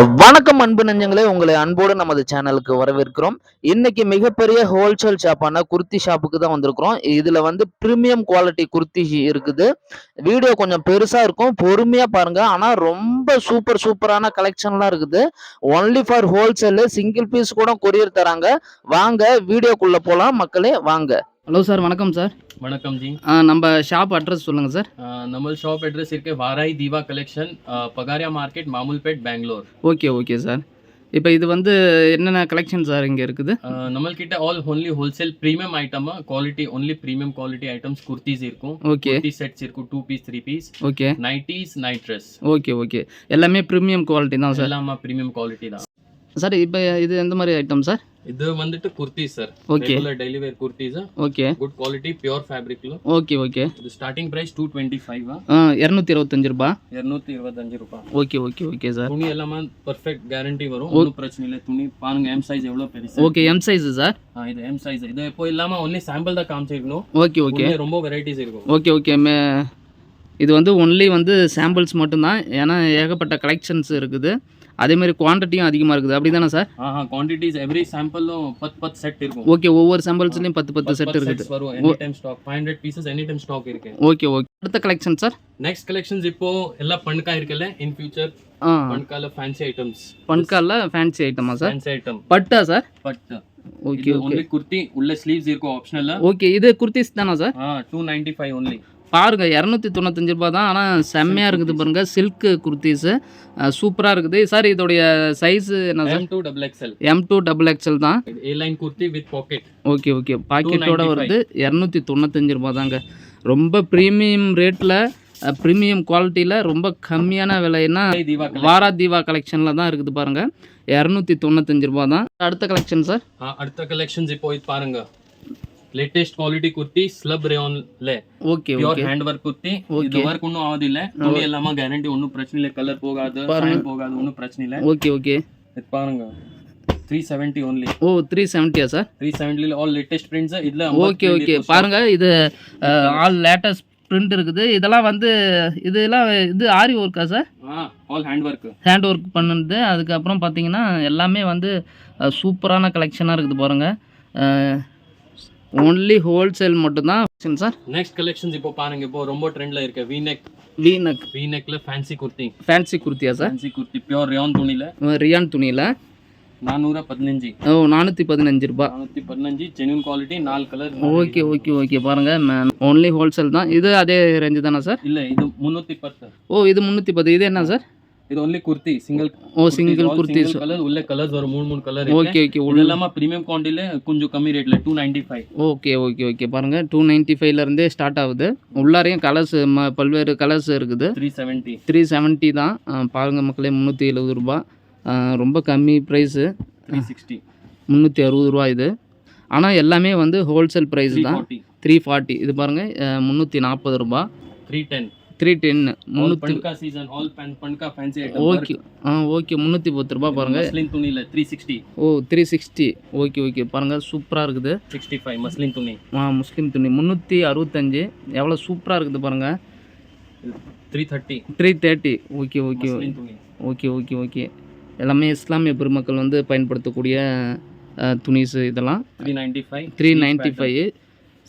வணக்கம் அன்பு நெஞ்சங்களே உங்களை அன்போடு நமது சேனலுக்கு வரவேற்கிறோம். இன்னைக்கு மிகப்பெரிய ஹோல்சேல் ஷாப்பான குர்த்தி ஷாப்புக்கு தான் வந்திருக்கிறோம். இதுல வந்து பிரீமியம் குவாலிட்டி குர்த்தி இருக்குது. வீடியோ கொஞ்சம் பெருசா இருக்கும். பொறுமையா பாருங்க. ஆனா ரொம்ப சூப்பர் சூப்பரான கலெக்ஷன்லாம் இருக்குது. Only for wholesale single piece கூட கொரியர் தராங்க. வாங்க வீடியோக்குள்ள போலாம். மக்களே வாங்க. ஹலோ சார் வணக்கம் சார் வணக்கம் ஜி. நம்ம ஷாப் அட்ரஸ் சொல்லுங்க சார் நம்ம ஷாப் அட்ரஸ் இருக்கு வாராய் தீவா collection பகாரியா market Mamulpet Bangalore. Okay okay sir இப்போ இது வந்து என்னென்ன கலெக்ஷன் சார் இங்கே இருக்குது? நம்மள்கிட்ட ஆல் ஒன்லி ஹோல்சேல் ப்ரீமியம் ஐட்டமா quality only premium quality items kurtis இருக்கும். ஓகே. குர்த்தி செட்ஸ் இருக்கும் two piece three piece okay. Nighties night dress okay okay. எல்லாமே ப்ரீமியம் குவாலிட்டி தான் சார் எல்லாமே ப்ரீமியம் குவாலிட்டி தான். சார் இப்போ இது எந்த மாதிரி ஐட்டம் சார்? இது வந்துட்டு kurtis sir okay daily wear kurtis okay good quality pure ஃபேப்ரிக்ல okay okay இது starting price two twenty five இரநூத்தி இருபத்தஞ்சு ரூபா. இருநூத்தி இருபத்தஞ்சு ரூபாய் ஓகே ஓகே ஓகே சார் துணி எல்லாமே பர்ஃபெக்ட் கேரண்டி வரும். ஒன்றும் பிரச்சனை இல்லை. துணி பாருங்க எம் சைஸ் எவ்வளோ பெருசு. ஓகே எம் சைஸு சார் இது எம் சைஸ் இது இப்போ இல்லாம ஒன்லி சாம்பிள் தான் காமிச்சிருக்கணும். ஓகே ஓகே ரொம்ப வெரைட்டிஸ் இருக்கும். ஓகே ஓகே மே இது வந்து ஒன்லி வந்து சாம்பிள்ஸ் மட்டும்தான். ஏன்னா ஏகப்பட்ட கலெக்ஷன்ஸ் இருக்குது. அதேமாதிரி குவான்டிட்டியும் அதிகமாக இருக்குது. அப்படி தானே சார் குவான்டிட்டிஸ் எவ்ரி சாம்பிளும் பத்து பத்து செட் இருக்கும். ஓகே ஒவ்வொரு சாம்பிள்ஸ்லையும் பத்து பத்து செட் இருக்குது. Hundred pieces any time stock இருக்கு. ஓகே ஓகே அடுத்த கலெக்ஷன் சார் நெக்ஸ்ட் கலெக்ஷன்ஸ் இப்போ எல்லாம் பண்கா இருக்குல்ல? இன் ஃபியூச்சர் பண்கால ஃபேன்சி ஐட்டம்ஸ் பண்காலில் ஃபேன்சி ஐட்டமா sir fancy item patta sir but okay okay kurti உள்ள ஸ்லீவ்ஸ் இருக்கும் ஆப்ஷனல் ஓகே இது குர்த்திஸ் தானா சார் ஆ டூ நைன்டி ஃபைவ் ஒன்லி பாருங்க இரநூத்தி தொண்ணூத்தஞ்சு ரூபா தான். ஆனால் செம்மையாக இருக்குது பாருங்க சில்க்கு குர்த்திஸு சூப்பராக இருக்குது. சார் இதோடைய சைஸு என்ன sir? Two double XL M two double XL தான். A line kurti with pocket okay okay பாக்கெட்டோட வருது. இரநூத்தி தொண்ணூத்தஞ்சு ரூபா தாங்க. ரொம்ப ப்ரீமியம் ரேட்டில் ப்ரீமியம் குவாலிட்டியில் ரொம்ப கம்மியான விலைன்னா வாரா தீவா கலெக்ஷனில் தான் இருக்குது பாருங்க. இரநூத்தி தொண்ணூத்தஞ்சு ரூபா தான். அடுத்த கலெக்ஷன் சார் அடுத்த கலெக்ஷன்ஸ் இப்போ இது பாருங்க. Latest quality kurti slub ரேயான்ல okay pure okay hand work kurti Okay. இது ஒர்க் ஒன்றும் ஆகுதில்ல துணி எல்லாமே கேரண்டி ஒன்றும் பிரச்சனை இல்லை கலர் போகாது shine போகாது ஒன்றும் பிரச்சனை இல்லை ஓகே ஓகே இது பாருங்க த்ரீ செவன்ட்டி ஒன்லி ஓ த்ரீ செவன்ட்டியா சார் த்ரீ செவன்ட்டில ஆல் லேட்டஸ்ட் பிரிண்ட்ஸ் இதுல ஓகே ஓகே பாருங்க இது ஆல் லேட்டஸ்ட் பிரிண்ட் இருக்குது. இதெல்லாம் வந்து இதெல்லாம் இது ஆரி ஒர்க்கா sir all hand work hand work பண்ணுது. அதுக்கப்புறம் பார்த்தீங்கன்னா எல்லாமே வந்து சூப்பரான கலெக்ஷனாக இருக்குது பாருங்கள் ஒன்லி ஹோல்சேல் மட்டும்தான் சார் நெக்ஸ்ட் கலெக்ஷன்ஸ் இப்போ பாருங்க இப்போ ரொம்ப ட்ரெண்ட்ல இருக்கு V neck V neck V நெக்ல fancy kurti fancy குர்த்தியா sir fancy kurti pure rayon துணில rayon துணியில். நானூற பதினஞ்சு. ஓ நானூற்றி பதினஞ்சு ரூபா. நானூத்தி பதினஞ்சு ஜென்யூன் குவாலிட்டி நாலு கலர் ஓகே ஓகே ஓகே பாருங்கள் ஒன்லி ஹோல்சேல் தான். இது அதே ரேஞ்சு தானே சார் இல்ல இது முன்னூத்தி பத்து. ஓ இது முந்நூற்றி பத்து. இது என்ன சார் இது only kurti single oh single kurti colour உள்ள கலர்ஸ் வரும் மூணு மூணு கலர் ஓகே ஓகே இது எல்லாமே ப்ரீமியம் கொஞ்சம் கம்மி ரேட்ல two ninety five okay okay okay பாருங்கள் டூ நைன்ட்டி ஃபைவ்லேருந்தே ஸ்டார்ட் ஆகுது. உள்ளாரையும் கலர்ஸ் ம பல்வேறு கலர்ஸ் இருக்குது. த்ரீ செவன்ட்டி த்ரீ செவன்ட்டி தான். அஹ் பாருங்க மக்களே முந்நூற்றி எழுபது ரூபா. ரொம்ப கம்மி ப்ரைஸு த்ரீ சிக்ஸ்டி முந்நூற்றி அறுபது ரூபா இது. ஆனால் எல்லாமே வந்து ஹோல்சேல் ப்ரைஸ் தான். த்ரீ ஃபார்ட்டி இது பாருங்கள் முந்நூற்றி நாற்பது ரூபா. த்ரீ டென் த்ரீ டென்னு முந்நூற்றி பண்கா சீசன் ஆல் பேன் பண்கா ஃபேன்சி ஐட்டம் ஓகே ஆ ஓகே முந்நூற்றி பத்து ரூபா பாருங்கள் மஸ்லின் துணியில three sixty oh three sixty okay okay பாருங்கள் சூப்பராக இருக்குது. சிக்ஸ்டி ஃபைவ் மஸ்லின் துணி. ஆ முஸ்லீம் துணி முந்நூற்றி அறுபத்தஞ்சு எவ்வளோ சூப்பராக இருக்குது பாருங்கள் three thirty three thirty okay okay okay okay okay எல்லாமே இஸ்லாமிய பெருமக்கள் வந்து பயன்படுத்தக்கூடிய துணிஸு இதெல்லாம் three ninety five three ninety five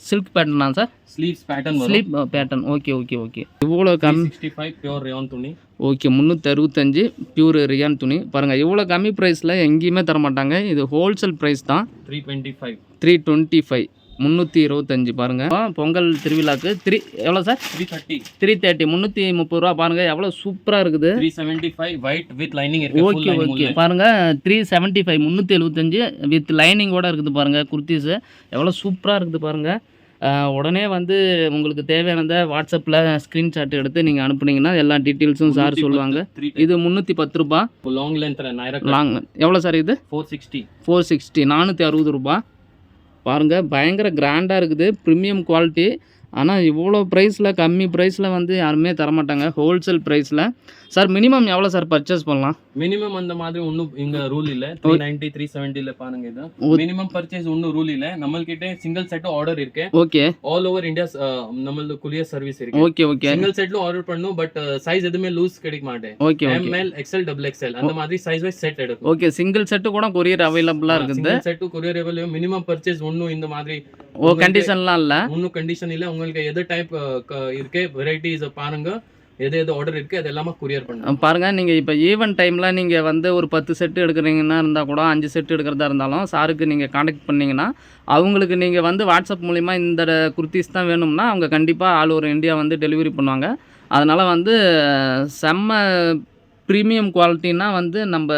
silk பேட்டர்னா sir sleeves pattern sleeve pattern okay okay okay இவ்வளோ கம்மி சிக்ஸ்டி ஃபைவ் பியூர் ரேயான் துணி. ஓகே முந்நூற்றி அறுபத்தஞ்சு பியூர் ரியான் துணி. பாருங்கள் இவ்வளோ கம்மி ப்ரைஸில் எங்கேயுமே தர மாட்டாங்க இது ஹோல்சேல் ப்ரைஸ் தான். Three twenty five three twenty five முந்நூற்றி இருபத்தஞ்சு பாருங்கள் பொங்கல் திருவிழாக்கு த்ரீ எவ்வளோ sir? Three thirty three thirty முந்நூற்றி முப்பது ரூபா பாருங்கள் எவ்வளோ சூப்பராக இருக்குது. Three seventy five white with lining okay okay உள்ள. பாருங்க த்ரீ செவன்ட்டி ஃபைவ் முந்நூற்றி எழுபத்தஞ்சு வித் லைனிங்கோட இருக்குது பாருங்க குர்த்திஸு எவ்வளோ சூப்பராக இருக்குது பாருங்க. ஆஹ் உடனே வந்து உங்களுக்கு தேவையானதை வாட்ஸ்அப்பில் ஸ்க்ரீன்ஷாட் எடுத்து நீங்கள் அனுப்புனீங்கன்னா எல்லா டீட்டெயில்ஸும் சார் சொல்லுவாங்க. இது முந்நூற்றி பத்து ரூபா. லாங் லென்த் லாங் எவ்வளோ சார் இது? ஃபோர் சிக்ஸ்டி ஃபோர் சிக்ஸ்டி நானூற்றி அறுபது ரூபா. பாருங்கள் பயங்கர கிராண்டாக இருக்குது. ப்ரீமியம் குவாலிட்டி ஆனால் இவ்வளோ ப்ரைஸில் கம்மி ப்ரைஸில் வந்து யாருமே தரமாட்டாங்க. ஹோல்சேல் ப்ரைஸில் சார் மினிமம் எவ்வளோ சார் பர்ச்சேஸ் பண்ணலாம்? மினிமம் அந்த மாதிரி ஒன்றும் இங்க ரூல் இல்ல. த்ரீ நைன்டி த்ரீ செவன்டில பாருங்க இது. மினிமம் பர்ச்சேஸ் ஒன்றும் ரூல் இல்ல. நம்மள்கிட்ட சிங்கிள் செட் ஆர்டர் இருக்கு. ஓகே. ஆல் ஓவர் இந்தியா நம்மளது குலியர் சர்வீஸ் இருக்கு. Okay okay. சிங்கிள் செட்ல ஆர்டர் பண்ணும் பட் சைஸ் எதுவுமே லூஸ் கிடைக்க மாட்டேன். Okay M L XL double XL அந்த மாதிரி சைஸ் வைஸ் செட் எடுக்கும் ஓகே சிங்கிள் செட்டு கூட கொரியர் அவைலபிளாக இருக்குது. செட்டு கொரியர் எவ்வளவு மினிமம் பர்ச்சேஸ் ஒன்றும் இந்த மாதிரி ஓ கண்டிஷன்லாம் இல்லை? ஒன்றும் கண்டிஷன் இல்ல. உங்களுக்கு எது டைப் இருக்கு வெரைட்டிஸ் பாருங்க. எது எது ஆர்டர் இருக்கு அது எல்லாமே கொரியர் பண்ணுங்க. பாருங்க நீங்கள் இப்போ ஈவென்ட் டைமில் நீங்கள் வந்து ஒரு பத்து செட்டு எடுக்கிறீங்கன்னா இருந்தால் கூட அஞ்சு செட்டு எடுக்கிறதா இருந்தாலும் சாருக்கு நீங்கள் காண்டாக்ட் பண்ணீங்கன்னா அவங்களுக்கு நீங்கள் வந்து வாட்ஸ்அப் மூலிமா இந்த குர்த்திஸ் தான் வேணும்னா அவங்க கண்டிப்பாக ஆல் ஓவர் இந்தியா வந்து டெலிவரி பண்ணுவாங்க. அதனால் வந்து செம்ம ப்ரீமியம் குவாலிட்டினா வந்து நம்ம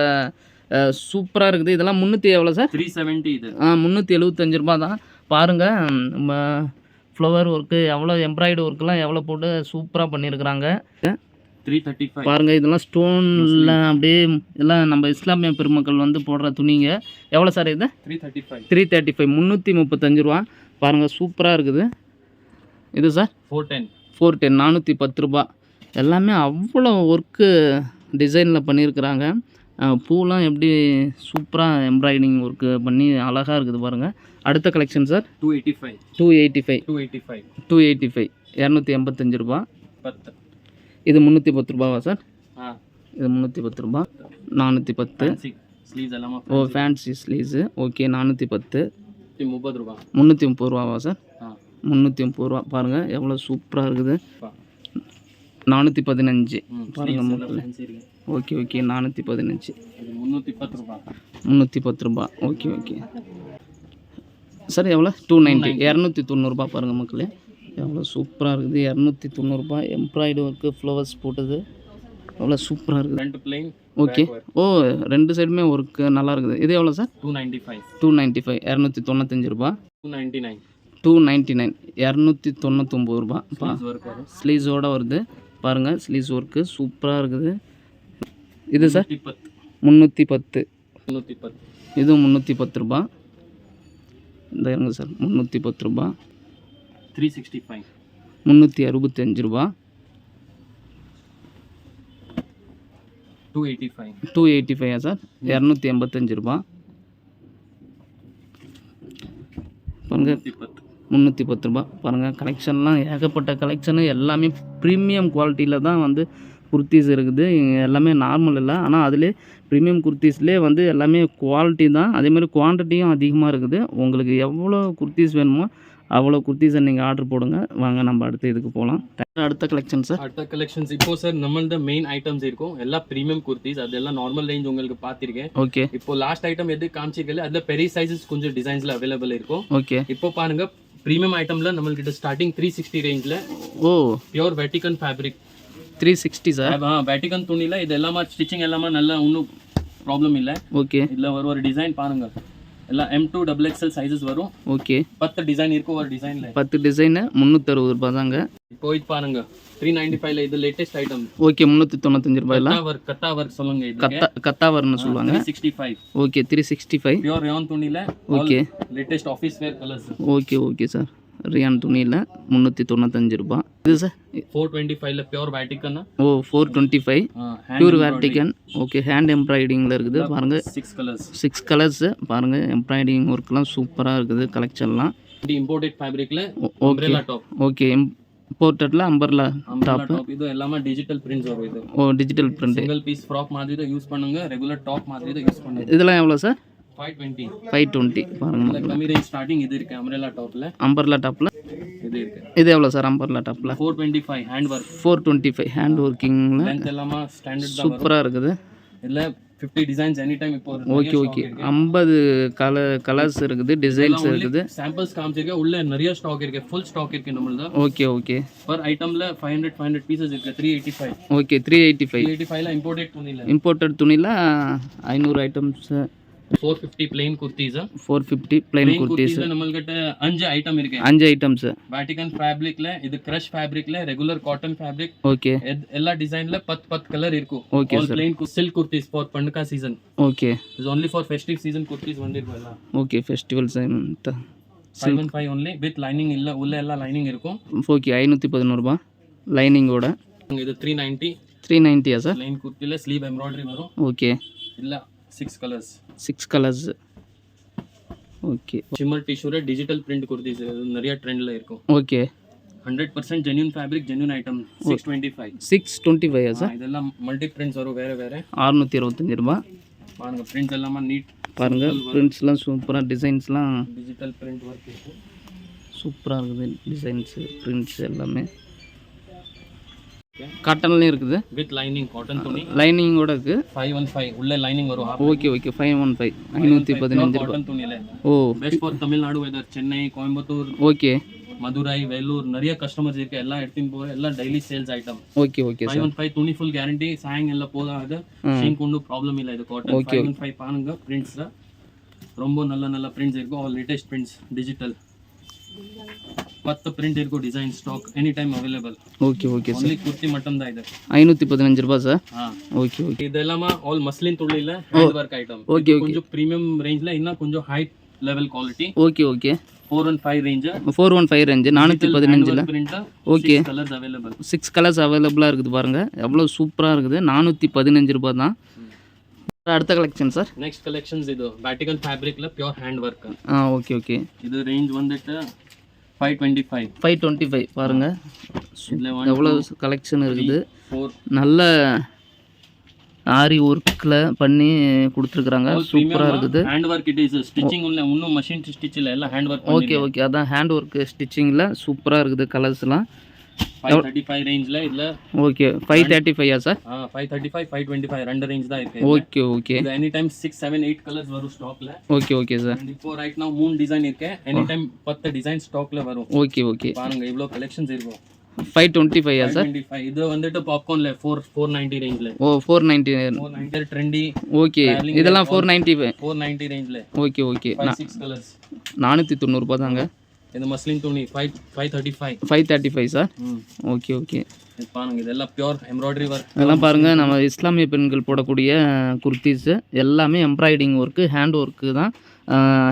சூப்பராக இருக்குது. இதெல்லாம் முந்நூற்றி எவ்வளோ சார் த்ரீ செவன்ட்டி இது. ஆ முந்நூற்றி எழுபத்தஞ்சு ரூபா தான். பாருங்கள் நம்ம ஃப்ளவர் ஒர்க்கு எவ்வளோ எம்ப்ராய்டு ஒர்க்கெலாம் எவ்வளோ போட்டு சூப்பராக பண்ணியிருக்கிறாங்க த்ரீ தேர்ட்டி ஃபைவ் பாருங்கள் இதெல்லாம் ஸ்டோனில் அப்படியே எல்லாம் நம்ம இஸ்லாமிய பெருமக்கள் வந்து போடுற துணிங்க. எவ்வளோ சார் இது? Three thirty five three thirty five முந்நூற்றி முப்பத்தஞ்சு ரூபா. பாருங்கள் சூப்பராக இருக்குது. இது sir four ten four ten நானூற்றி பத்து ரூபா. எல்லாமே அவ்வளோ ஒர்க்கு டிசைனில் பண்ணியிருக்கிறாங்க பூலாம் எப்படி சூப்பராக எம்ப்ராய்டிங் ஒர்க்கு பண்ணி அழகாக இருக்குது பாருங்கள் அடுத்த collection sir? Two eighty five two eighty five two eighty five two eighty five இரநூத்தி எண்பத்தஞ்சு ரூபா. பத்து. இது முந்நூற்றி பத்து ரூபாவா சார்? ஆ. இது முந்நூற்றி பத்து ரூபா. நானூற்றி பத்து. ஸ்லீவ்ஸ் எல்லாமே ஓ ஃபேன்சி ஸ்லீவ்ஸு ஓகே நானூற்றி பத்து. முப்பது ரூபா. முந்நூற்றி முப்பது ரூபாவா சார்? முந்நூற்றி முப்பது ரூபா. பாருங்கள் எவ்வளோ சூப்பராக இருக்குது. நானூற்றி பதினஞ்சு. ம் ஓகே ஓகே. நானூற்றி பதினஞ்சு. முந்நூற்றி பத்து ரூபா. முந்நூற்றி பத்து ரூபா. Okay okay. சார் எவ்வளோ? டூ நைன்ட்டி இரநூத்தி தொண்ணூறுபா பாருங்கள் மக்களே. எவ்வளோ சூப்பராக இருக்குது. இரநூத்தி தொண்ணூறுபா எம்ப்ராய்டு ஒர்க்கு ஃப்ளவர்ஸ் போட்டது. எவ்வளோ சூப்பராக இருக்குது. Front plain okay. ஓ ரெண்டு சைடுமே ஒர்க்கு நல்லா இருக்குது. இது எவ்வளோ sir? Two ninety five two ninety five இரநூத்தி தொண்ணூத்தஞ்சு ரூபா. Two ninety nine two ninety nine இரநூத்தி தொண்ணூத்தொம்பது ரூபா. ஸ்லீவ்ஸோட வருது. பாருங்கள் ஸ்லீவ்ஸ் ஒர்க்கு சூப்பராக இருக்குது. இது சார் முந்நூற்றி பத்து. முந்நூற்றி பத்து. இதுவும் முந்நூற்றி பத்து ரூபா. இந்த இருங்க சார் முந்நூற்றி பத்து ரூபா. த்ரீ சிக்ஸ்டி ஃபைவ் முந்நூற்றி அறுபத்தஞ்சு ரூபா. Two eighty five two eighty ஃபைவா sir இரநூத்தி எண்பத்தஞ்சு ரூபா. பாருங்கள் முந்நூற்றி பத்து. ரூபா. பாருங்கள் கலெக்ஷன்லாம் ஏகப்பட்ட கலெக்ஷனு எல்லாமே ப்ரீமியம் குவாலிட்டியில் தான் வந்து குர்த்திஸ் இருக்குது. எல்லாமே நார்மல் இல்லை. ஆனால் அதிலே ப்ரீமியம் குர்த்திஸ்லேயே வந்து எல்லாமே குவாலிட்டி தான். அதேமாதிரி குவான்டிட்டியும் அதிகமாக இருக்குது. உங்களுக்கு எவ்வளோ குர்த்திஸ் வேணுமோ அவ்வளோ குர்த்திஸை நீங்கள் ஆர்டர் போடுங்க. வாங்க நம்ம அடுத்த இதுக்கு போகலாம் அடுத்த கலெக்ஷன் சார் அடுத்த கலெக்ஷன்ஸ் இப்போ சார் நம்மளது மெயின் ஐட்டம்ஸ் இருக்கும். எல்லாம் ப்ரீமியம் குர்த்திஸ் அதெல்லாம் நார்மல் ரேஞ்ச் உங்களுக்கு பார்த்திருக்கேன். ஓகே இப்போ லாஸ்ட் ஐட்டம் எது காமிச்சிருக்கல அதுல பெரிய சைஸஸ் கொஞ்சம் டிசைன்ஸ்ல அவைலபிள் இருக்கும். ஓகே இப்போ பாருங்க ப்ரீமியம் ஐட்டம்ல நம்மள்கிட்ட ஸ்டார்டிங் த்ரீ சிக்ஸ்டி ரேஞ்ச்ல ஓ. Pure Vatican fabric three sixty sir Vatican துணில இது எல்லாமே ஸ்டிச்சிங் எல்லாமே நல்லா ஒன்றும் ப்ராப்ளம் இல்லை. ஓகே இதுல ஒரு ஒரு டிசைன் பாருங்க. எல்லாம் M two double XL sizes வரும். ஓகே பத்து டிசைன் இருக்கும் ஒரு டிசைன்ல பத்து டிசைனு முந்நூற்றறுபது ரூபா தாங்க. இப்போ இது பாருங்க. த்ரீ நைன்டி ஃபைவ்ல இது லேட்டஸ்ட் ஐட்டம் ஓகே முந்நூற்றி தொண்ணூத்தஞ்சு ரூபாயில். கத்தா ஒர்க் கத்தா ஒர்க் சொல்லுங்க இது கத்தா கத்தாவர்னு சொல்லுவாங்க. Sixty five okay three sixty five pure rayon துணில okay latest office wear colours okay okay sir rayon துணியில் முந்நூற்றி தொண்ணூத்தஞ்சு ரூபா. இது சார் ஃபோர் டுவெண்ட்டி ஃபைவ்ல pure Vatican oh four twenty five pure Vatican okay hand எம்ப்ராய்டிங்கில் இருக்குது. பாருங்கள் சிக்ஸ் கலர்ஸ் சிக்ஸ் கலர்ஸு பாருங்கள் embroidering ஒர்க்லாம் சூப்பராக இருக்குது. கலெக்ஷன்லாம் டி இம்போர்ட்டட் ஃபேப்ரிக்ல ஓகே ஓகே இம்போர்ட்டடில் அம்பர்லா டாப் இது எல்லாமே டிஜிட்டல் பிரிண்ட்ஸ் வரும் இது. ஓ digital print single piece frock மாதிரி யூஸ் பண்ணுங்க. ரெகுலர் டாப் மாதிரி யூஸ் பண்ணுங்க. இதெல்லாம் எவ்வளோ சார் ஃபைவ் டுவெண்ட்டி இல்ல கம்மி ரேஞ்ச் ஸ்டார்டிங் இது இருக்கு அம்ப்ரெல்லா டாப்ல அம்பர்லா டாப்பில் இது இருக்கு. இது எவ்வளோ சார் அம்பர்லா டாப்பில் four twenty five hand work four twenty five hand ஒர்க்கிங்கில் எல்லாமே ஸ்டாண்டர்ட் சூப்பராக இருக்குது. இல்ல ஃபிஃப்டி டிசைன்ஸ் எனி டைம் இப்போ ஓகே ஓகே ஐம்பது கலர் கலர்ஸ் இருக்குது டிசைன்ஸ் இருக்குது. சாம்பிள்ஸ் காமிச்சிருக்கேன். உள்ள நிறைய ஸ்டாக் இருக்கு. ஃபுல் ஸ்டாக் இருக்கு நம்மளது. Okay okay per ஐட்டம்ல five hundred five hundred pieces இருக்கு. Three eighty five okay three eighty five eighty ஃபைவ்ல இம்போர்ட்டட் துணியில். இம்போர்ட்டட் துணியில் ஐநூறு items four fifty plain kurtis four fifty plain kurtis நம்மள்கிட்ட அஞ்சு ஐட்டம் இருக்கு. அஞ்சு ஐட்டம்ஸ் வேட்டிகன் ஃபேப்ரிக்ல இது கிரஷ் ஃபேப்ரிக்ல ரெகுலர் காட்டன் ஃபேப்ரிக் ஓகே எல்லா டிசைன்ல பத்து பத்து கலர் இருக்கும். Okay, all plain silk kurtis for பண்டுகா season okay is only for festive season kurtis வந்திருக்கும் okay festival five one five only with lining இல்ல உள்ள எல்லாம் லைனிங் இருக்கும் ஓகே ஐநூற்றி பதினோருபா லைனிங்கோட இது த்ரீ நைன்ட்டி த்ரீ நைன்ட்டியா சார் லைன் குர்த்தில ஸ்லீவ் எம்ப்ராய்டரி வரும். ஓகே இல்ல six colours six colours okay shimmer டிஷ்யூல digital print kurtis இது நிறைய ட்ரெண்ட்ல இருக்கும். Okay hundred percent genuine fabric genuine item six twenty five six twenty five sir இதெல்லாம் மல்டி பிரிண்ட்ஸ் வரும் வேற வேற. அறுநூற்றி இருபத்தஞ்சி ரூபா. பாருங்க பிரிண்ட்ஸ் எல்லாமே நீட் பாருங்கள் பிரிண்ட்ஸ்லாம் சூப்பராக டிசைன்ஸ்லாம் டிஜிட்டல் பிரிண்ட் ஒர்க் சூப்பராக இருக்குது டிசைன்ஸு பிரிண்ட்ஸ் எல்லாமே. காட்டன்லையும் இருக்குது. வித் லைனிங் காட்டன் துணி. லைனிங்கோட இருக்குது ஃபைவ் ஒன் ஃபைவ் உள்ள லைனிங் வரும். Okay okay five one five ஐநூற்றி பதினஞ்சு காட்டன் துணியில். ஓ best for Tamil Nadu weather Chennai Coimbatore okay Madurai Vellore நிறைய கஸ்டமர்ஸ் இருக்கு. எல்லாம் எடுத்துன்னு போகிற எல்லாம் daily sales item okay okay five one துணி ஃபுல் கேரண்டி சாயங் எல்லாம் போதும் அது ஷிங்க் ப்ராப்ளம் இல்லை. இது காட்டன் ஓகே ஒன் ஃபைவ் பாருங்க. பிரிண்ட்ஸ் ரொம்ப நல்ல நல்ல பிரிண்ட்ஸ் இருக்கும் ஆல் லேட்டஸ்ட் பிரிண்ட்ஸ் டிஜிட்டல் ಮತ್ತೆ பிரிண்ட் இருக்கும் design stock any time available okay okay sir kurti kurti mutton ದಾ ಇದೆ 515 ರೂಪಾಯಿ ಸರ್ ஓகே ಓಕೆ ಓಕೆ ಇದೆಲ್ಲಮ್ಮ all muslin ತುಳ್ಳಿಲ್ಲ hand work item okay okay ಕೊಂಚ ಪ್ರೀಮಿಯಂ ರೇಂಜ್ ಲ ಇನ್ನ ಕೊಂಚ high level okay okay four one five range four one five range நானூற்றி பதினஞ்சில். Okay colours available six colours அவைலபிளாக இருக்குது பாருங்கள் எவ்வளோ சூப்பராக இருக்குது. நானூற்றி பதினஞ்சு ரூபா தான். அடுத்த கலெக்ஷன் சார் நெக்ஸ்ட் கலெக்ஷன்ஸ் இது. Vatican ஃபேப்ரிக்ல pure hand work ah okay okay இது ரேஞ்ச் வந்துட்டு five twenty five five twenty five பாருங்கள் எவ்வளோ கலெக்ஷன் இருக்குது. நல்ல ஆரி ஒர்க்கில் பண்ணி கொடுத்துருக்குறாங்க. சூப்பராக இருக்குது. Hand work it is stitching உள்ள இன்னும் மஷின் ஸ்டிச் இல்லை எல்லாம் ஹேண்ட் ஒர்க் ஓகே ஓகே அதான் ஹேண்ட் ஒர்க்கு ஸ்டிச்சிங்கில் சூப்பராக இருக்குது கலர்ஸ்லாம் ஃபைவ் தேர்ட்டி ஃபைவ் ரேஞ்சில் இதில் okay five thirty ஃபைவா sir five thirty five five twenty five ரெண்டு ரேஞ்ச் தான் இருக்கு ஓகே ஓகே இது any time six seven eight colours வரும் ஸ்டாக்ல ஓகே ஓகே சார் இப்போ ரைட் நான் மூணு டிசைன் இருக்கு. எனி டைம் பத்து டிசைன் ஸ்டாக்ல வரும். ஓகே ஓகே பாருங்க இவ்வளோ கலெக்ஷன்ஸ் இருக்கும். ஃபைவ் டுவெண்ட்டி ஃபைவா சார் இது வந்துட்டு பாப்கார்ன்ல ஃபோர் ஃபோர் நைன்டி ரேஞ்சில் oh four ninety trendy okay இதெல்லாம் ஃபோர் நைன்ட்டி ஃபோர் நைன்டி ரேஞ்சில் ஓகே ஓகே நானூற்றி தொண்ணூறுபா தாங்க. இது மஸ்லின் துணி five five thirty five five thirty five sir okay okay பாருங்க இதெல்லாம் பியூர் எம்ப்ராய்டரி ஒர்க் இதெல்லாம் பாருங்கள் நம்ம இஸ்லாமிய பெண்கள் போடக்கூடிய குர்த்திஸு. எல்லாமே எம்ப்ராய்டிங் ஒர்க்கு ஹேண்ட் ஒர்க்கு தான்.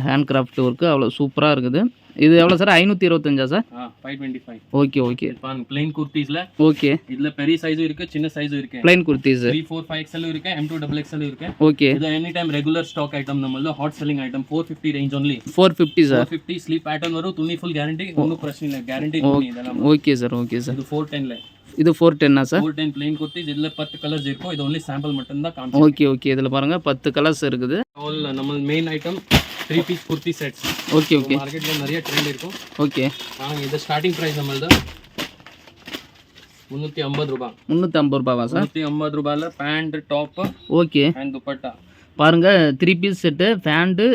ஹேண்ட் கிராஃப்ட் ஒர்க்கு அவ்வளோ சூப்பராக இருக்குது. இது எவ்வளோ சார்? ஐநூற்றி இருபத்தஞ்சா sir? Five twenty five okay okay plain குர்த்திஸ்ல okay இதுல பெரிய சைஸும் இருக்கு சின்ன சைஸும் இருக்கு. Plain kurtis three four five XL இருக்கு எம் டூ டபுள் எக்ஸ்எல் இருக்கு. ஓகே இது any time regular stock item நம்மளது hot selling item four fifty range only four fifty sir. Fifty sleeve pattern வரும் துணி ஃபுல் கேரண்டி ஒன்றும் பிரச்சனை இல்லை guarantee இதெல்லாம் ஓகே சார் ஓகே சார். இது ஃபோர் டென்ல இது four டென்னா sir? Four ten plain kurtis இதுல பத்து கலர்ஸ் இருக்கும் இது ஒன்லி சாம்பிள் மட்டும் தான் காமிச்சு ஓகே ஓகே இதில் பாருங்கள் பத்து கலர்ஸ் இருக்குது. ஆல் நம்ம main item three piece kurti sets okay okay மார்க்கெட்ல நிறைய ட்ரெண்ட் இருக்கும். ஓகே வாங்க இது ஸ்டார்டிங் ப்ரைஸ் நம்மளது முந்நூற்றி ஐம்பது ரூபாய். முந்நூற்றி ஐம்பது ரூபாவா சார்? முந்நூற்றி ஐம்பது ரூபாயில் pant top okay and dupatta. பாருங்கள் three piece set pant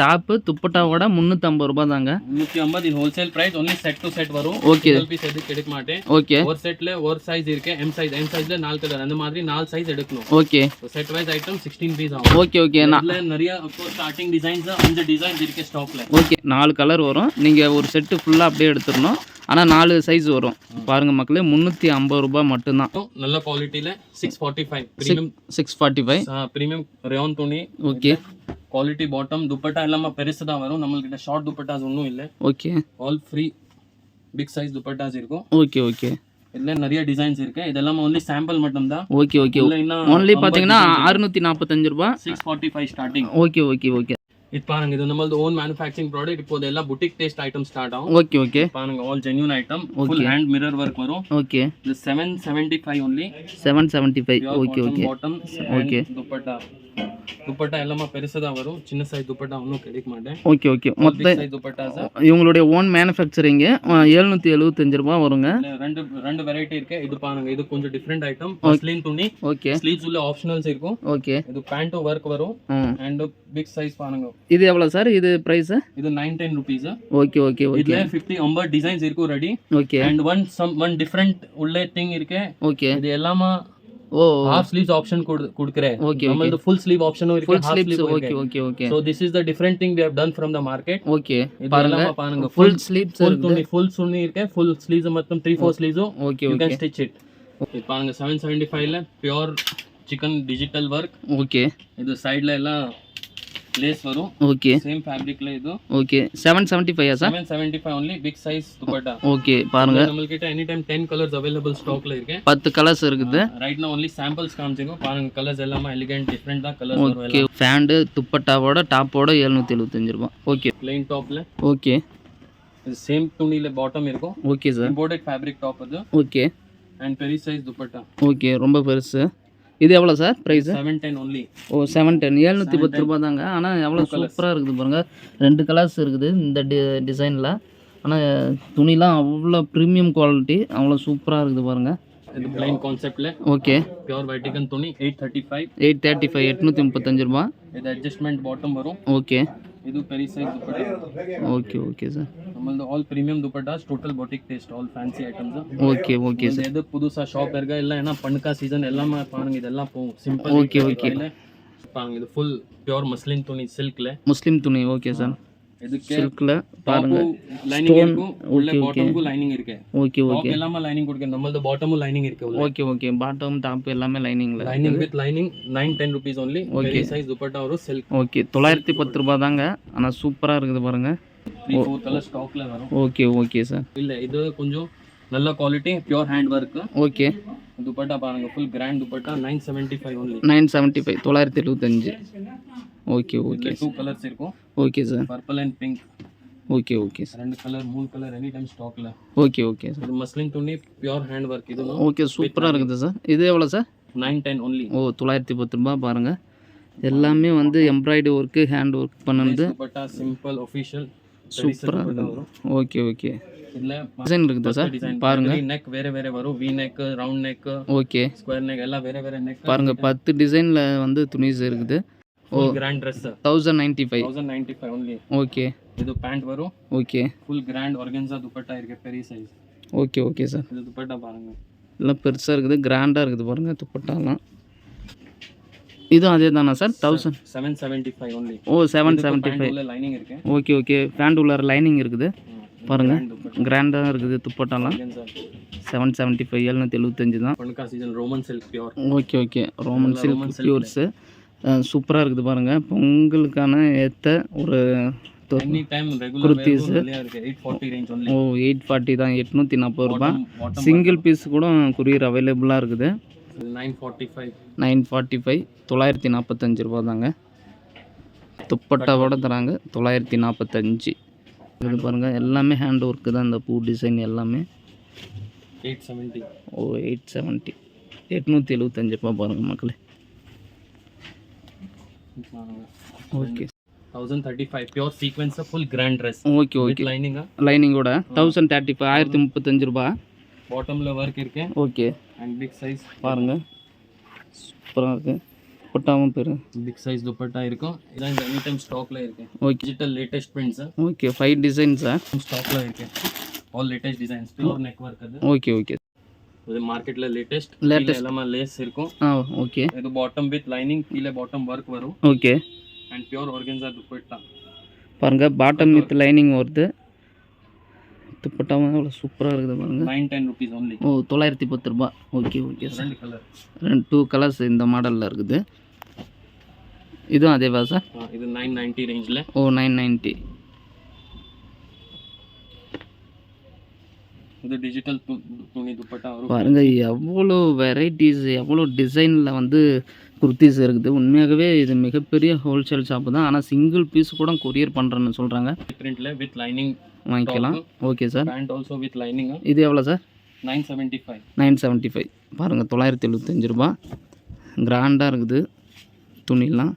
top துப்பட்டாவோட முந்நூற்றம்பது ரூபா தாங்க. முந்நூற்றி ஐம்பது இது wholesale price only set to set வரும் ஓகே பீஸ் எதுக்கு எடுக்க மாட்டேன். ஓகே ஒரு செட்ல ஒரு சைஸ் இருக்கு எம் சைஸ் எம் சைஸ்ல நாலு கலர் அந்த மாதிரி நாலு சைஸ் எடுக்கணும். Okay set wise item sixteen piece ஆகும். ஓகே ஓகே நான் நிறைய ஸ்டார்டிங் டிசைன்ஸ் அஞ்சு டிசைன்ஸ் இருக்கு ஸ்டாக்ல ஓகே நாலு கலர் வரும். நீங்கள் ஒரு செட்டு ஃபுல்லாக அப்படியே எடுத்துடணும். ஆனால் நாலு சைஸ் வரும். பாருங்கள் மக்களே முந்நூற்றி ஐம்பது ரூபாய் மட்டும்தான். நல்ல குவாலிட்டியில six forty five premium six forty five premium rayon துணி. ஓகே குவாலிட்டி பாட்டம் துப்பட்டா எல்லாமே பெருசு தான் வரும். நம்மள்கிட்ட ஷார்ட் துப்பட்டாஸ் ஒன்றும் இல்லை. Okay all free big size dupattas இருக்கும். ஓகே ஓகே இதுல நிறைய டிசைன்ஸ் இருக்கு. இதெல்லாம் ஒன்லி சாம்பிள் மட்டும் தான் ஓகே ஓகே ஒன்லி பார்த்தீங்கன்னா அறுநூற்றி நாற்பத்தஞ்சு ரூபா six forty five starting okay okay okay இது பாருங்க இது நம்மளது ஓன் மேனுஃபேக்சரிங் ப்ராடக்ட் இப்போ எல்லாம் புட்டிக் டேஸ்ட் ஐட்டம் ஸ்டார்ட் ஆகும். ஓகே ஓகே பாருங்க all genuine item full hand mirror work வரும். ஓகே இது seven seventy five only seven seventy five okay okay bottom Okay. Dupatta dupatta எல்லாமே பெருசு தான் வரும். சின்ன சைஸ் துப்பட்டா ஒன்றும் கிடைக்க மாட்டேன். ஓகே ஓகே மொத்த துப்பட்டா இவங்களுடைய ஓன் மேனுஃபேக்சரிங்கு எழுநூற்றி எழுபத்தஞ்சு ரூபா வருங்க. ரெண்டு ரெண்டு வெரைட்டி இருக்கு. இது பாருங்க இது கொஞ்சம் டிஃப்ரெண்ட் ஐட்டம் மஸ்லின் துணி. ஓகே ஸ்லீவ்ஸ் உள்ள ஆப்ஷனல்ஸ் இருக்கும். ஓகே இது பேண்ட்டும் ஒர்க் வரும். அண்ட் பிக் சைஸ் பாருங்க. இது எவ்வளோ சார் இது ப்ரைஸு இது nine ten rupees okay okay okay இதுல ஃபிஃப்டி ஒன்பது டிசைன்ஸ் இருக்கும் ready okay and one some one different உள்ள திங் இருக்கு. ஓகே இது எல்லாமே ஹாஃப் ஸ்லீவ்ஸ் ஆப்ஷன் கொடுக்குறேன். ஓகே நம்ம இது ஃபுல் ஸ்லீவ் ஆப்ஷனும் இருக்கு full sleeves okay okay okay so this is the different thing we have done from the market. Okay பாருங்க. பாருங்க. ஃபுல் ஸ்லீவ்ஸ் full துணி full துணி இருக்கு full sleeves மொத்தம் 3 4 sleeves okay can stitch it. இது பாருங்க 775 ல pure chikan digital work okay இது சைடுல எல்லாம் ಲೇಸ್ வரும். ஓகே சேம் ஃபேப்ரிக்ல இது. Okay seven seventy ஃபைவா sir 775 only big size dupatta okay பாருங்க. நம்ம கிட்ட எனி டைம் 10 கலர்ஸ் அவேலபிள் ஸ்டாக்ல இருக்கு. பத்து கலர்ஸ் இருக்குது. ரைட் நா ஒன்லி சாம்பிள்ஸ் காமிச்சிங்க பாருங்க கலர்ஸ் எல்லாமே எலிகன்ட் டிஃபரண்ட் தான் கலர்ஸ் வரும் ஓகே ஃபேண்ட் துப்பட்டாவோட டாப்போட 775 ரூபாய் ஓகே ப்ளைன் டாப்ல ஓகே சேம் துணியில பாட்டம் இருக்கும். Okay sir imported fabric top அது ஓகே அண்ட் பெரிய சைஸ் துப்பட்டா ஓகே ரொம்ப பெருசு. இது எவ்வளோ sir price seven ten only oh seven ten ஏழ்நூற்றி பத்து ரூபா தாங்க. ஆனால் எவ்வளோ சூப்பராக இருக்குது பாருங்கள் ரெண்டு கலர்ஸ் இருக்குது இந்த டி டிசைனில் ஆனால் துணிலாம் அவ்வளோ ப்ரீமியம் குவாலிட்டி அவ்வளோ சூப்பராக இருக்குது பாருங்கள் இது பிளைன் கான்செப்ட்ல ஓகே பியூர் வைட்டிகன் துணி eight thirty five eight thirty five எட்நூற்றி முப்பத்தஞ்சு ரூபா இது அட்ஜஸ்ட்மெண்ட் பாட்டம் வரும். ஓகே ಇದು peri size dupatta okay okay sir ನಮ್ಮದು all premium dupattas total boutique taste all fancy items okay okay sir எது புதுசா ஷாப் இருக்க இல்ல ஏன்னா பண்கா சீசன் எல்லாமே பாருங்க இதெல்லாம் போகும் சிம்பிள் Okay, okay. பாருங்க இது ஃபுல் பியூர் மஸ்லின் துணி சில்க்ல முஸ்லீம் துணி ஓகே சார் இதுக்கு சில்கில் பாருங்க. லைனிங் இருக்கும். உள்ள பாட்டமுக்கும் லைனிங் இருக்கு. ஓகே ஓகே எல்லாமே லைனிங் கொடுக்க. நம்மளது பாட்டமும் லைனிங் இருக்கு ஓகே ஓகே பாட்டம் டாப் எல்லாமே லைனிங்கில் lining with lining nine ten rupees only பெரிய சைஸ் துப்பட்டா வரும் சில்க் ஓகே தொள்ளாயிரத்தி பத்து ரூபா தாங்க. ஆனால் சூப்பராக இருக்குது பாருங்க. த்ரீ ஃபோர் கலர் ஸ்டாக்ல வரும். ஓகே ஓகே சார் இல்ல இது கொஞ்சம் நல்ல quality pure hand work okay dupatta பாருங்க. Full grand dupatta nine seventy five only nine seventy five தொள்ளாயிரத்தி எழுபத்தஞ்சு ஓகே ஓகே டூ கலர்ஸ் இருக்கும். Okay sir purple and pink okay okay sir ரெண்டு colour மூணு கலர் எனி டைம் ஸ்டாக்ல okay okay sir இது muslin துணி pure hand work இது okay சூப்பராக இருக்குது சார் இது எவ்வளோ சார் நைன் டென் ஒன்லி ஓ தொள்ளாயிரத்தி பத்து ரூபா பாருங்கள் எல்லாமே வந்து எம்ப்ராய்டரி ஒர்க்கு ஹேண்ட் ஒர்க் பண்ணது சிம்பிள் ஒஃபிஷியல் சூப்பராக இருக்குது. ஓகே ஓகே இதுல டிசைன் இருக்குதா சார் பாருங்க. நெக் வேற வேற வரும். V neck round neck okay square neck எல்லாம் வேற வேற நெக் பாருங்க பத்து டிசைனில் வந்து துணிஸ் இருக்குது. Full grand dress thousand ninety five thousand ninety five only okay இது பேண்ட் வரும் okay full grand organza dupatta இருக்கு பெரிய சைஸ் ஓகே ஓகே சார் இது துப்பட்டா பாருங்க எல்லாம் பெருசாக இருக்குது கிராண்டாக இருக்குது பாருங்கள் துப்பட்டாலாம் இதுவும் அதே தானா sir thousand seven seventy five only oh seven seventy five lining இருக்கு ஓகே ஓகே பேண்ட் உள்ளார லைனிங் இருக்குது பாருங்கள் துப்பட்டா கிராண்டாக இருக்குது துப்பட்டாலாம். செவன் செவன்ட்டி ஃபைவ் எழுநூற்றி எழுபத்தஞ்சு தான் season roman silk pure okay okay roman silk பியூர்ஸு சூப்பராக இருக்குது பாருங்கள் பொங்கலுக்கான ஏற்ற ஒரு ஒன்லி ஓ எயிட் ஃபார்ட்டி தான் எட்நூற்றி நாற்பது ரூபாய் பாட்டம் சிங்கிள் பீஸ் கூட குரியர் அவைலபிளாக இருக்குது. Nine forty five nine forty five தொள்ளாயிரத்தி நாற்பத்தஞ்சு ரூபா தாங்க துப்பட்டாவோட தராங்க தொள்ளாயிரத்தி நாற்பத்தஞ்சு இது பாருங்கள் எல்லாமே ஹேண்ட் ஒர்க்கு தான் இந்த பூ டிசைன் எல்லாமே. எயிட் செவன்ட்டி ஓ எயிட் செவன்ட்டி எட்நூற்றி எழுபத்தஞ்சு ரூபா பாருங்கள் மக்களே. Okay thousand thirty five pure sequins full grand dress okay okay with lining லைனிங்கோட thousand thirty five ஆயிரத்தி முப்பத்தஞ்சு ரூபா. பாட்டம்ல ஒர்க் இருக்கு. ஓகே அண்ட் பிக் சைஸ் பாருங்கள் சூப்பராக இருக்குது பொட்டாவும் பேர். பிக் சைஸ் துப்பட்டா இருக்கும். இதான் இந்த எனி டைம் ஸ்டாக்ல இருக்கு okay digital latest prints okay five டிசைன்ஸா ஸ்டாக்ல இருக்கு. All latest designs pure neck work அது. ஓகே ஓகே இது மார்க்கெட்ல லேட்டஸ்ட் Latest. எல்லாமே லேஸ் இருக்கும். ஆ ஓகே இது பாட்டம் வித் லைனிங் கீழே பாட்டம் ஒர்க் வரும். Okay and pure organza dupatta பாருங்கள் பாட்டம் வித் லைனிங் வருது. துப்பட்டாவும் எவ்வளோ சூப்பராக இருக்குது பாருங்கள் நைன் டென் ருபீஸ் ஒன்லி ஓ தொள்ளாயிரத்தி பத்து ரூபா. ஓகே ஓகே சார் ரெண்டு கலர் ரெண்டு டூ கலர்ஸ் இந்த மாடலில் இருக்குது. இதுவும் அதேவா சார் இது நைன் நைன்ட்டி ரேஞ்சில் ஓ நைன் நைன்ட்டி இது டிஜிட்டல் துணி துப்பட்டா வரும். பாருங்க எவ்வளோ வெரைட்டிஸ் எவ்வளோ டிசைனில் வந்து குர்த்திஸ் இருக்குது. உண்மையாகவே இது மிகப்பெரிய ஹோல்சேல் ஷாப்பு தான். ஆனால் சிங்கிள் பீஸ் கூட கொரியர் பண்ணுறேன்னு சொல்கிறாங்க பிரிண்ட்ல வித் லைனிங் வாங்கிக்கலாம். Okay sir pant also with lining இது எவ்வளோ sir nine seventy five nine seventy five பாருங்கள் தொள்ளாயிரத்தி எழுபத்தஞ்சு ரூபா. கிராண்டாக இருக்குது துணிலாம்.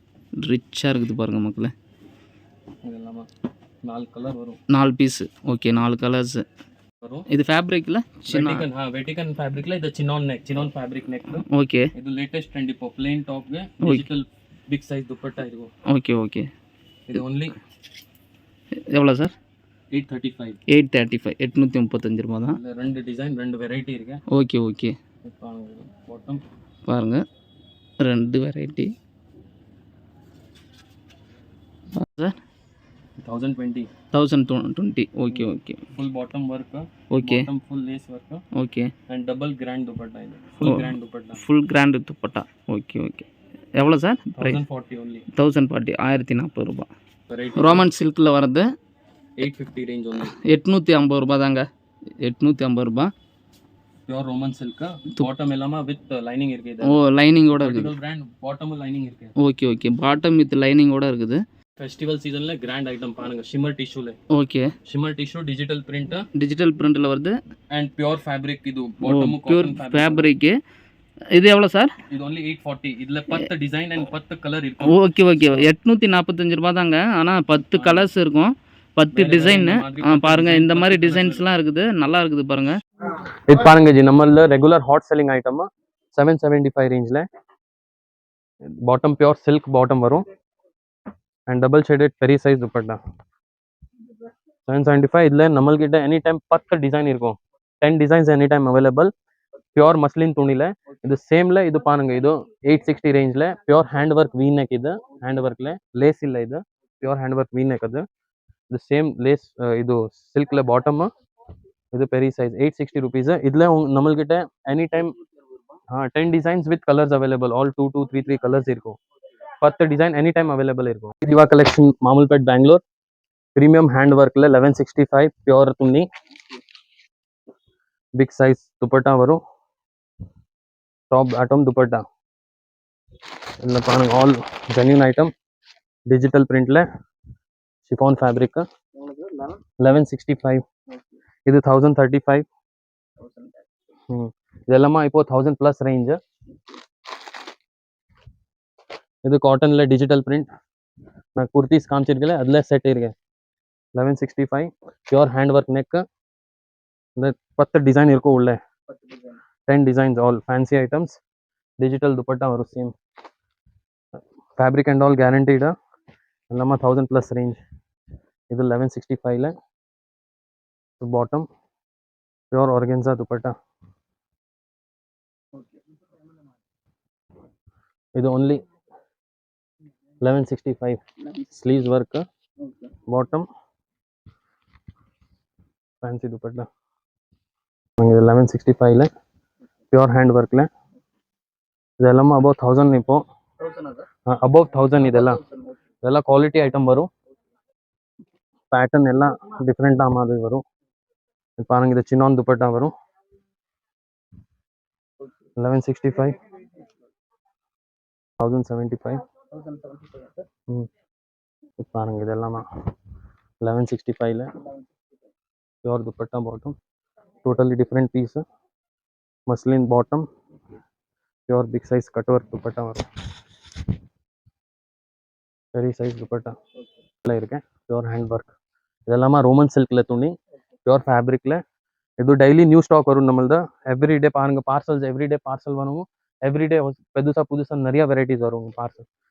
ரிச்சாக இருக்குது பாருங்கள் மக்களே. நாலு கலர் வரும். நாலு பீஸு ஓகே நாலு கலர்ஸு வரும் இது ஃபேப்ரிக்கில் சின்ன ವೆಟಿಕನ್ ಹಾ ವೆಟಿಕನ್ ಫ್ಯಾಬ್ರಿಕ್ ಇದು chinon neck chinon fabric neck okay ಇದು ಲೇಟೆಸ್ಟ್ ಟ್ರೆಂಡ್ ಇಪ್ಪೋ ಪ್ಲೇನ್ ಟಾಪ್ ಗೆ ಡಿಜಿಟಲ್ ಬಿಗ್ ಸೈಜ್ ದುಪ್ಪಟ್ಟ ಇರುವ ஓகே ஓகே ಇದು ಓನ್ಲಿ எவ்வளோ sir eight thirty five eight thirty five எட்நூற்றி முப்பத்தஞ்சு ரூபா தான் ரெண்டு டிசைன் ரெண்டு வெரைட்டி இருக்கு ஓகே ஓகே பாட்டம் பாருங்கள் ரெண்டு variety sir thousand twenty thousand twenty okay okay full bottom work okay full lace lace okay and double grand grand இது. Full grand grand full grand dupatta okay okay எவ்வளோ sir price forty only thousand forty ஆயிரத்தி நாற்பது ரூபா. Roman சில்கில் வர்றது eight fifty range only எட்நூற்றி ஐம்பது ரூபா தாங்க. எட்நூற்றி ஐம்பது ரூபா. ಪ್ಯೂರ್ ರೋಮನ್ ಸಿಲ್ಕ್ ಬಾಟಮ್ ಎಲ್ಲಾಮ வித் லைனிங் ಇರ್ಕಿದೆ ஓ லைனிங்கோட இருக்குது. ಬ್ರ್ಯಾಂಡ್ ಬಾಟಮ್ லைனிங் ಇರ್ಕಿದೆ ஓகே ஓகே பாட்டம் வித் லைனிங்கோட இருக்குது. ஃபெஸ்டிவல் சீசன்ல கிராண்ட் ஐட்டம் பாருங்க shimmer டிஷ்யூல okay shimmer tissue digital print digital பிரிண்ட்ல வருது. அண்ட் பியூர் ஃபேப்ரிக் இது பாட்டம் பியூர் ஃபேப்ரிக் இது எவ்வளோ சார்? இது ஒன்லி எயிட் ஃபார்ட்டி இதில் பத்து டிசைன் அண்ட் பத்து கலர் இருக்கும். ஓகே ஓகே எட்நூற்றி நாற்பத்தஞ்சு ரூபா தாங்க ஆனால் பத்து கலர்ஸ் இருக்கும். பத்து டிசைன் பாருங்க இந்த மாதிரி டிசைன்ஸ்லாம் இருக்குது. நல்லா இருக்குது பாருங்க. இது பாருங்க ஜி நம்மள ரெகுலர் ஹாட் செல்லிங் ஐட்டமா செவன் செவன்டி ஃபைவ் ரேஞ்சில் பாட்டம் பியூர் சில்க் பாட்டம் வரும். ಆ್ಯಂಡ್ ಡಬಲ್ ಶೇಡೆಡ್ பெரிய size dupatta seven seventy five இதில் நம்மள்கிட்ட எனி டைம் பத்து டிசைன் இருக்கும். Ten designs any time available pure muslin துணியில் இது சேமில் இது பாருங்க இது எயிட் சிக்ஸ்டி ரேஞ்சில் pure hand work V neck இது ஹேண்ட் ஒர்க்கில் லேஸ் இல்லை இது பியோர் ஹேண்ட் ஒர்க் வீநெக் அது. இது சேம் லேஸ் இது சில்கில் பாட்டமு இது பெரிய சைஸ் எயிட் சிக்ஸ்டி ருபீஸு இதில் நம்மள்கிட்ட any time ten designs with colours available all two two three three colours இருக்கும். பத்து டிசைன் எனி டைம் அவைலபிள் இருக்கும். Diva collection Mamulpet Bangalore premium hand ஒர்க்கில் லெவன் சிக்ஸ்டி ஃபைவ் பியூர் துணி. Big size dupatta வரும். Top bottom dupatta. இதில் பாருங்க all genuine item digital பிரிண்டில் chiffon fabric eleven sixty five இது தௌசண்ட் தேர்ட்டி ஃபைவ் ம். இதெல்லாமா இப்போது தௌசண்ட் ப்ளஸ் ரேஞ்சு ಇದು ಕಾಟನ್ಲೇ ಡಿಜಿಟಲ್ ಪ್ರಿಂಟ್ ನಾ ಕುರ್ತೀಸ್ ಕಾಮಿಸಿರ್ಗಲೆ ಅದಲ್ಲೇ set ಇರ್ಗೆ eleven sixty five pure hand work neck ಪತ್ತು ಡಿಸೈನ್ ಇರ್ಕೋ ಒಳ್ಳೆ ten designs all fancy items digital dupatta ಅವರು ಸೇಮ್ ಫ್ಯಾಬ್ರಿಕ್ ಆ್ಯಂಡ್ ಆಲ್ ಗ್ಯಾರಂಟಿಡ ನಮ್ಮ ಥೌಸಂಡ್ ಪ್ಲಸ್ ರೇಂಜ್ ಇದು ಲೆವೆನ್ ಸಿಕ್ಸ್ಟಿ ಫೈವ್ಲೆ ಬಾಟಮ್ ಪ್ಯೂರ್ ಆರ್ಗೆನ್ಸಾ ದುಪಟ್ಟ ಇದು only eleven sixty five sleeves work bottom fancy dupatta eleven sixty ಫೈವ್ಲೆ pure hand ವರ್ಕ್ಲೆ ಇದೆಲ್ಲಮ್ಮ above thousand ನಿಪ್ಪು. ಹಾಂ above thousand ಇದೆಲ್ಲ. ಇದೆಲ್ಲ ಕ್ವಾಲಿಟಿ ಐಟಮ್ ಬರು. ಪ್ಯಾಟರ್ನ್ ಎಲ್ಲ ಡಿಫ್ರೆಂಟ್ ಆಮಾದು ಇವರು ಪಾರಂಗಿದೆ ಚಿನ್ನೋನ್ ದುಪಟ್ಟ ಬರು. Eleven sixty five thousand seventy five thousand seventy five ம் இது பாருங்க இதெல்லாமா லெவன் சிக்ஸ்டி ஃபைவ்ல pure dupatta bottom totally different piece muslin bottom pure big size cut work dupatta வரும் பெரிய சைஸ் துப்பட்டா ಎಲ್ಲ இருக்கு பியூர் ஹேண்ட் ஒர்க் இதெல்லாமா ரோமன் சில்க்ல துணி பியூர் ஃபேப்ரிக்ல இது டெய்லி நியூ ஸ்டாக் வரும் நம்மளது எவ்ரிடே பாருங்க பார்சல்ஸ் எவ்ரிடே பார்சல் வரும் எவ்ரிடே புதுசா புதுசா நிறைய வெரைட்டிஸ் வரும் பார்சல் டெய்லி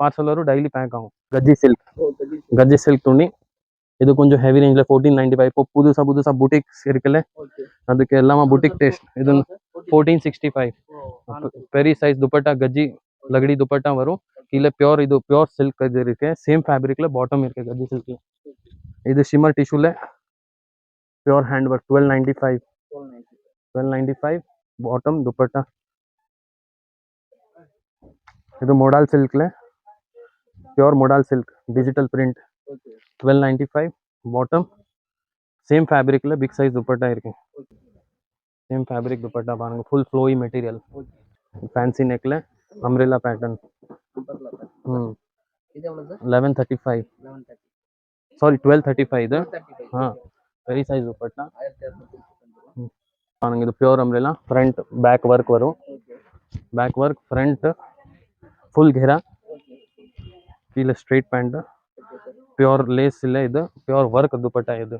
பார்சல் வரும் டெய்லி பேக் ஆகும் கஜ்ஜி சில்க் கஜ்ஜி சில்க் துணி இது கொஞ்சம் ஹெவி ரேஞ்சில் ஃபோர்டீன் நைன்டி ஃபைவ் இப்போ புதுசா புதுசா புட்டிக்ஸ் இருக்குல்ல ಅದಕ್ಕೆ ಎಲ್ಲಾಮ ಬುಟಿಕ್ ಟೇಸ್ಟ್ ಇದನ್ನು fourteen sixty five peri size dupatta ಗಜ್ಜಿ ಲಗಡಿ dupatta வரும் கீழே பியோர் இது பியோர் சில்க் இது இருக்கு சேம் ஃபேப்ரிக்ல பாட்டம் இருக்கு கஜ்ஜி சில்க்ல இது shimmer டிஷ்யூல pure hand work twelve ninety five twelve ninety five bottom dupatta ಇದು modal ಸಿಲ್ಕ್ಲೆ pure modal silk digital print twelve ninety five bottom same ஃபேப்ரிக்ல big size dupatta இருக்கு same fabric dupatta பாருங்க full flowy material fancy நெக்ல umbrella pattern ம் இது எவ்வளோ sir eleven thirty five eleven thirty sorry twelve thirty five இது thirty five ஆ பெரிய size dupatta ஆயிரத்தி இரநூத்தி பாருங்க இது pure umbrella front back work வரும் பேக் ஒர்க் ஃப்ரண்ட் ಫುಲ್ ಗೆರ ಕೀಲ ಸ್ಟ್ರೈಟ್ ಪ್ಯಾಂಟ್ ಪ್ಯೂರ್ ಲೇಸ್ ಇಲ್ಲ ಇದು ಪ್ಯೂರ್ ವರ್ಕ್ ದುಪಟ್ಟ ಇದು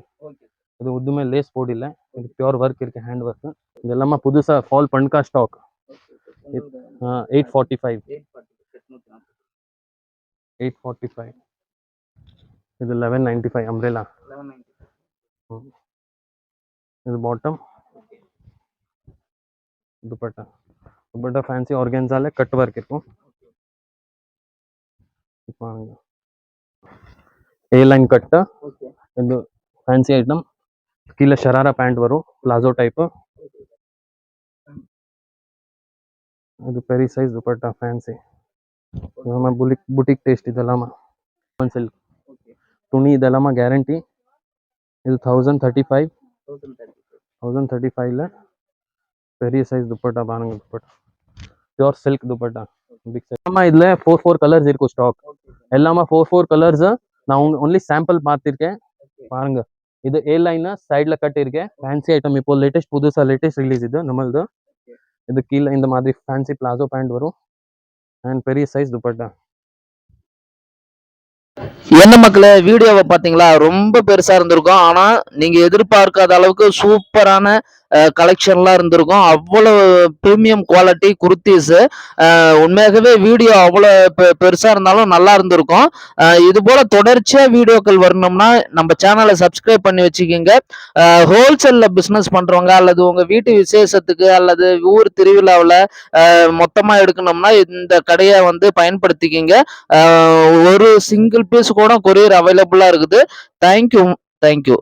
ಇದು ಉದ್ದು ಮೇಲೆ ಲೇಸ್ ಇಲ್ಲ ಇದು ಪ್ಯೂರ್ ವರ್ಕ್ ಇರುತ್ತೆ ಹ್ಯಾಂಡ್ ವರ್ಕ್ ಇದೆಲ್ಲಮ್ಮ ಪುದುಸ ಫಾಲ್ ಪಣ್ಕಾ stock eight forty five eight forty five ಇದು ಲೆವೆನ್ ನೈಂಟಿ ಫೈವ್ ಅಂಬ್ರೆಲಾ ಇದು ಬಾಟಮ್ ದುಪಟ್ಟ ದುಪಟ್ಟ ಫ್ಯಾನ್ಸಿ ಆರ್ಗೆನ್ಸಾಲೆ ಕಟ್ ವರ್ಕ್ ಇರ್ಕು ಎ ಲೈನ್ ಕಟ್ ಇದು ಫ್ಯಾನ್ಸಿ ಐಟಮ್ ಕೀಲ ಶರಾರ ಪ್ಯಾಂಟ್ ಬರು ಪ್ಲಾಜೋ ಟೈಪ್ ಇದು ಪೆರಿ ಸೈಜ್ ದುಪಟ್ಟ ಫ್ಯಾನ್ಸಿ ಬುಲಿಕ್ ಬುಟಿಕ್ ಟೇಸ್ಟ್ ಇದೆಲ್ಲಮ್ಮ ಒಂದು ಸಿಲ್ಕ್ ತುಣಿ ಇದೆಲ್ಲಮ್ಮ ಗ್ಯಾರಂಟಿ ಇದು thousand thirty five thousand thirty ಫೈವ್ಲ பெரிய சைஸ் துப்பட்டா பாருங்க dupatta pure silk dupatta big size ஆமா இதுல ஃபோர் ஃபோர் கலர்ஸ் இருக்கும் ஸ்டாக் எல்லாமே ஃபோர் ஃபோர் கலர்ஸ் நான் உங்க ஒன்லி சாம்பிள் பார்த்திருக்கேன். பாருங்க. இது ஏ லைன் சைடுல கட்டியிருக்கேன் ஃபேன்சி ஐட்டம் இப்போ லேட்டஸ்ட் புதுசா லேட்டஸ்ட் ரிலீஸ் இது நம்மளது. இது கீழே இந்த மாதிரி ஃபேன்சி பிளாசோ பேண்ட் வரும். அண்ட் பெரிய சைஸ் துப்பட்டா என்ன மக்களே வீடியோவை பார்த்தீங்களா? ரொம்ப பெருசா இருந்திருக்கும். ஆனா நீங்க எதிர்பார்க்காத அளவுக்கு சூப்பரான கலெக்ஷன்லாம் இருந்திருக்கும். அவ்வளோ ப்ரீமியம் குவாலிட்டி குர்த்திஸு. உண்மையாகவே வீடியோ அவ்வளோ பெ- இருந்தாலும் நல்லா இருந்திருக்கும். இது போல் தொடர்ச்சியாக வீடியோக்கள் வரணும்னா நம்ம சேனலை சப்ஸ்கிரைப் பண்ணி வச்சுக்கோங்க. ஹோல்சேலில் பிஸ்னஸ் பண்ணுறவங்க அல்லது உங்கள் வீட்டு விசேஷத்துக்கு அல்லது ஊர் திருவிழாவில் மொத்தமாக எடுக்கணும்னா இந்த கடையை வந்து பயன்படுத்திக்கிங்க. ஒரு சிங்கிள் பீஸ் கூட கொரியர் அவைலபிளாக இருக்குது. Thank you thank you